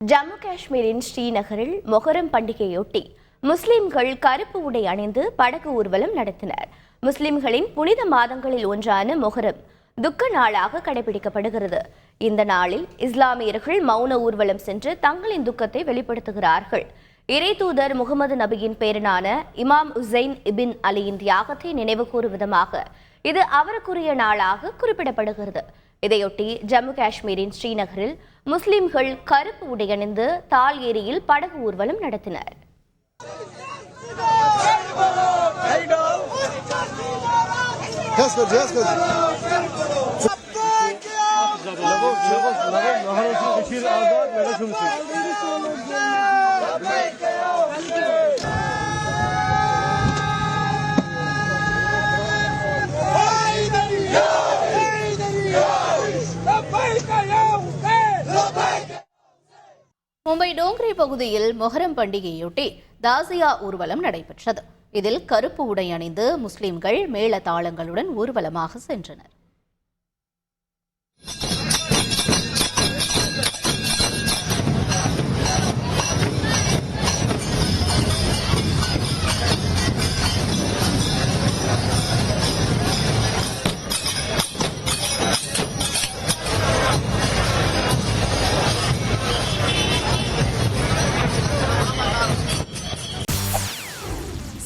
ஜம்மு காஷ்மீரின் ஸ்ரீநகரில் மொஹரம் பண்டிகையொட்டி முஸ்லிம்கள் கருப்பு உடை அணிந்து படகு ஊர்வலம் நடத்தினர். முஸ்லிம்களின் புனித மாதங்களில் ஒன்றான மொஹரம் துக்க நாளாக கடைபிடிக்கப்படுகிறது. இந்த நாளில் இஸ்லாமியர்கள் மௌன ஊர்வலம் சென்று தங்களின் துக்கத்தை வெளிப்படுத்துகிறார்கள். இறை தூதர் முகமது நபியின் பேரனான இமாம் உசைன் இபின் அலியின் தியாகத்தை நினைவு கூறும் விதமாக இது அவருக்குரிய நாளாக குறிப்பிடப்படுகிறது. இதையொட்டி ஜம்மு காஷ்மீரின் ஸ்ரீநகரில் முஸ்லிம்கள் கருப்பு உடையணிந்து தால் ஏரியில் படகு ஊர்வலம் நடத்தினர். மும்பை டோங்கரி பகுதியில் மொஹரம் பண்டிகையொட்டி தாசியா ஊர்வலம் நடைபெற்றது. இதில் கருப்பு உடை அணிந்து முஸ்லிம்கள் மேள தாளங்களுடன் ஊர்வலமாக சென்றனர்.